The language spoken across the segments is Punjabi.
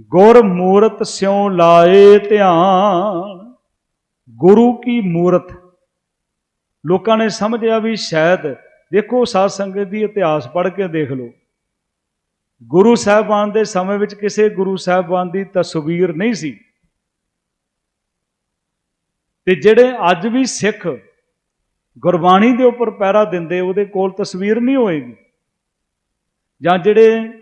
ਗੁਰ ਮੂਰਤ ਸਿਉ ਲਾਏ ਧਿਆਨ। ਗੁਰੂ ਕੀ ਮੂਰਤ? ਲੋਕਾਂ ਨੇ ਸਮਝਿਆ ਵੀ ਸ਼ਾਇਦ ਦੇਖੋ ਸਾਧ ਸੰਗਤ ਦੀ ਇਤਿਹਾਸ ਪੜ੍ਹ ਕੇ ਦੇਖ ਲਓ। ਗੁਰੂ ਸਾਹਿਬਾਨ ਦੇ ਸਮੇਂ ਵਿੱਚ ਕਿਸੇ ਗੁਰੂ ਸਾਹਿਬਾਨ ਦੀ ਤਸਵੀਰ ਨਹੀਂ ਸੀ। ਤੇ ਜਿਹੜੇ ਅੱਜ ਵੀ ਸਿੱਖ ਗੁਰਬਾਣੀ ਦੇ ਉੱਪਰ ਪਹਿਰਾ ਦਿੰਦੇ, ਉਹਦੇ ਕੋਲ ਤਸਵੀਰ ਨਹੀਂ ਹੋਏਗੀ। ਜਾਂ ਜਿਹੜੇ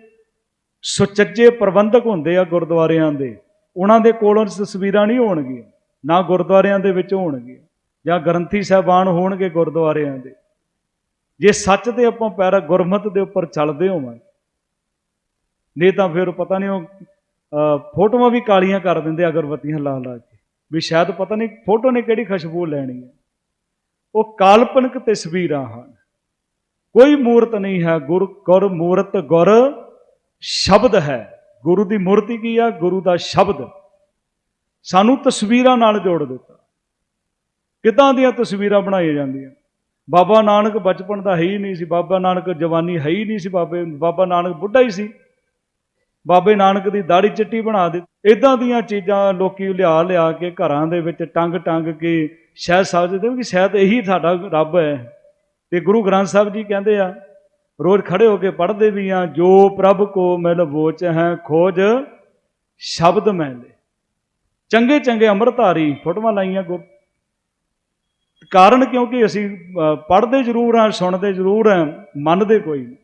ਸੁਚੱਜੇ ਪ੍ਰਬੰਧਕ ਹੁੰਦੇ ਆ ਗੁਰਦੁਆਰਿਆਂ ਦੇ। ਉਹਨਾਂ ਦੇ ਕੋਲੋਂ ਤਸਵੀਰਾਂ ਨਹੀਂ ਹੋਣਗੀਆਂ, ਨਾ ਗੁਰਦੁਆਰਿਆਂ ਦੇ ਵਿੱਚ ਹੋਣਗੀਆਂ, ਜਾਂ ਗ੍ਰੰਥੀ ਸਾਹਿਬਾਨ ਹੋਣਗੇ ਗੁਰਦੁਆਰਿਆਂ ਦੇ। ਜੇ ਸੱਚ 'ਤੇ ਆਪਾਂ ਪੈਰਾ ਗੁਰਮਤ ਦੇ ਉੱਪਰ ਚੱਲਦੇ ਹੋਵਾਂ ਨਹੀਂ ਤਾਂ ਫਿਰ ਪਤਾ ਨਹੀਂ ਉਹ ਫੋਟੋਆਂ ਵੀ ਕਾਲੀਆਂ ਕਰ ਦਿੰਦੇ ਅਗਰਬੱਤੀਆਂ ਲਾ ਲਾ ਕੇ। ਵੀ ਸ਼ਾਇਦ ਪਤਾ ਨਹੀਂ ਫੋਟੋ ਨੇ ਕਿਹੜੀ ਖੁਸ਼ਬੂ ਲੈਣੀ ਹੈ। ਉਹ ਕਾਲਪਨਿਕ ਤਸਵੀਰਾਂ ਹਨ। ਕੋਈ ਮੂਰਤ ਨਹੀਂ ਹੈ, ਗੁਰ ਗੁਰ ਮੂਰਤ ਗੁਰ ਸ਼ਬਦ ਹੈ। ਗੁਰੂ ਦੀ ਮੂਰਤੀ ਕੀ ਆ? ਗੁਰੂ ਦਾ ਸ਼ਬਦ। ਸਾਨੂੰ ਤਸਵੀਰਾਂ ਨਾਲ ਜੋੜ ਦਿੱਤਾ। ਕਿੱਦਾਂ ਦੀਆਂ ਤਸਵੀਰਾਂ ਬਣਾਈਆਂ ਜਾਂਦੀਆਂ? ਬਾਬਾ ਨਾਨਕ ਬਚਪਨ ਦਾ ਹੈ ਹੀ ਨਹੀਂ ਸੀ। ਬਾਬਾ ਨਾਨਕ ਜਵਾਨੀ ਹੈ ਹੀ ਨਹੀਂ ਸੀ। ਬਾਬੇ, ਬਾਬਾ ਨਾਨਕ ਬੁੱਢਾ ਹੀ ਸੀ। ਬਾਬੇ ਨਾਨਕ ਦੀ ਦਾੜੀ ਚਿੱਟੀ ਬਣਾ ਦਿੱਤੀ। ਇਦਾਂ ਦੀਆਂ ਚੀਜ਼ਾਂ ਲੋਕੀ ਲਿਆ ਲਿਆ ਕੇ ਘਰਾਂ ਦੇ ਵਿੱਚ ਟੰਗ ਟੰਗ ਕੇ ਸ਼ਾਇਦ ਸਮਝਦੇ ਹੋ ਕਿ ਸ਼ਾਇਦ ਇਹੀ ਸਾਡਾ ਰੱਬ ਹੈ। ਤੇ ਗੁਰੂ ਗ੍ਰੰਥ ਸਾਹਿਬ ਜੀ ਕਹਿੰਦੇ ਆ ਰੋਜ਼ ਖੜੇ ਹੋ ਕੇ ਪੜ੍ਹਦੇ ਵੀ ਆ ਜੋ ਪ੍ਰਭ ਕੋ ਮਿਲ ਵੋਚ ਹੈ, ਖੋਜ ਸ਼ਬਦ ਮੈਲੇ ਚੰਗੇ ਚੰਗੇ ਅੰਮ੍ਰਿਤਧਾਰੀ ਫੋਟੋਆਂ ਲਾਈਆਂ ਗੁਰ ਕਾਰਨ ਕਿਉਂਕਿ ਅਸੀਂ ਪੜ੍ਹਦੇ ਜ਼ਰੂਰ ਆ ਸੁਣਦੇ ਜ਼ਰੂਰ ਆ ਮੰਨਦੇ ਕੋਈ ਨਹੀਂ।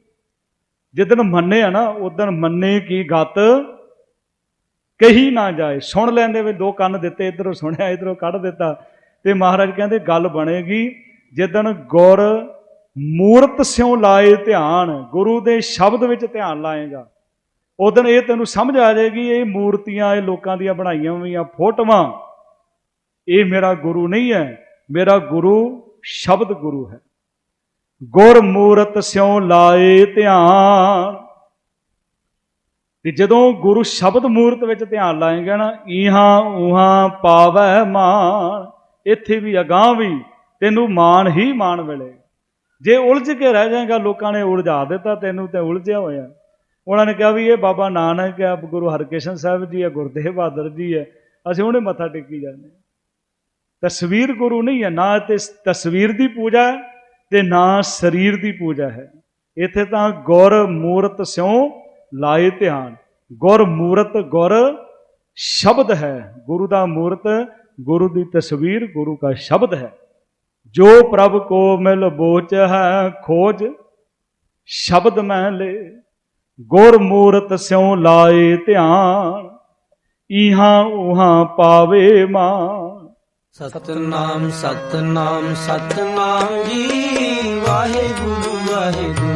ਜਿੱਦਣ ਮੰਨੇ ਆ ਨਾ ਉਦੋਂ ਮੰਨੇ ਕੀ ਗਤ ਕਹੀ ਨਾ ਜਾਏ। ਸੁਣ ਲੈਂਦੇ ਵੀ ਦੋ ਕੰਨ ਦਿੱਤੇ, ਇਧਰੋਂ ਸੁਣਿਆ, ਇਧਰੋਂ ਕੱਢ ਦਿੱਤਾ। ਤੇ ਮਹਾਰਾਜ ਕਹਿੰਦੇ, ਗੱਲ ਬਣੇਗੀ, ਜਿੱਦਣ ਗੁਰ ਮੂਰਤ ਸਿਉ ਲਾਏ ਧਿਆਨ, ਗੁਰੂ ਦੇ ਸ਼ਬਦ ਵਿੱਚ ਧਿਆਨ ਲਾਏਗਾ। ਉਦੋਂ ਇਹ ਤੈਨੂੰ ਸਮਝ ਆ ਜਾਏਗੀ, ਇਹ ਮੂਰਤੀਆਂ, ਇਹ ਲੋਕਾਂ ਦੀਆਂ ਬਣਾਈਆਂ ਹੋਈਆਂ ਫੋਟੋਆਂ। ਇਹ ਮੇਰਾ ਗੁਰੂ ਨਹੀਂ ਹੈ, ਮੇਰਾ ਗੁਰੂ ਸ਼ਬਦ ਗੁਰੂ ਹੈ। ਗੁਰ ਮੂਰਤ ਸਿਉ ਲਾਏ ਧਿਆਨ। ਤੇ ਜਦੋਂ ਗੁਰੂ ਸ਼ਬਦ ਮੂਰਤ ਵਿੱਚ ਧਿਆਨ ਲਾਏਗਾ ਨਾ, ਈਹਾਂ ਉਹਾਂ ਪਾਵੈ ਮਾਨ ਇੱਥੇ ਵੀ ਅਗਾਹ ਵੀ ਤੈਨੂੰ ਮਾਨ ਹੀ ਮਾਨ ਮਿਲੇਗਾ। ਜੇ ਉਲਝ ਕੇ ਰਹਿ ਜਾਏਗਾ, ਲੋਕਾਂ ਨੇ ਉਲਝਾ ਦਿੱਤਾ, ਤੈਨੂੰ ਤੇ ਉਲਝਿਆ ਹੋਇਆ। ਉਹਨਾਂ ਨੇ ਕਿਹਾ ਵੀ ਇਹ ਬਾਬਾ ਨਾਨਕ ਹੈ, ਗੁਰੂ ਹਰਕ੍ਰਿਸ਼ਨ ਸਾਹਿਬ ਜੀ ਹੈ, ਗੁਰਦੇਵ ਬਹਾਦਰ ਜੀ ਹੈ। ਅਸੀਂ ਉਹਨੇ ਮੱਥਾ ਟੇਕੀ ਜਾਂਦੇ ਹਾਂ। ਤਸਵੀਰ ਗੁਰੂ ਨਹੀਂ ਹੈ, ਨਾ ਤੇ ਤਸਵੀਰ ਦੀ ਪੂਜਾ ਹੈ ਤੇ ਨਾ ਸਰੀਰ ਦੀ ਪੂਜਾ ਹੈ। ਇੱਥੇ ਤਾਂ ਗੁਰ ਮੂਰਤ ਸਿਉ ਲਾਏ ਧਿਆਨ। ਗੁਰ ਮੂਰਤ ਗੁਰ ਸ਼ਬਦ ਹੈ। ਗੁਰੂ ਦਾ ਮੂਰਤ, ਗੁਰੂ ਦੀ ਤਸਵੀਰ ਗੁਰੂ ਦਾ ਸ਼ਬਦ ਹੈ। ਜੋ ਪ੍ਰਭ ਕੋ ਮਿਲ ਬੋਚ ਹੈ ਖੋਜ, ਸ਼ਬਦ ਮੈਂ ਲੇ। ਗੁਰ ਮੂਰਤ ਸਿਉ ਲਾਏ ਧਿਆਨ ਇਹਾਂ ਉਹਾਂ ਪਾਵੇ ਮਾਨ ਸਤਨਾਮ ਸਤਨਾਮ ਸਤਨਾਮ ਜੀ ਵਾਹਿਗੁਰੂ।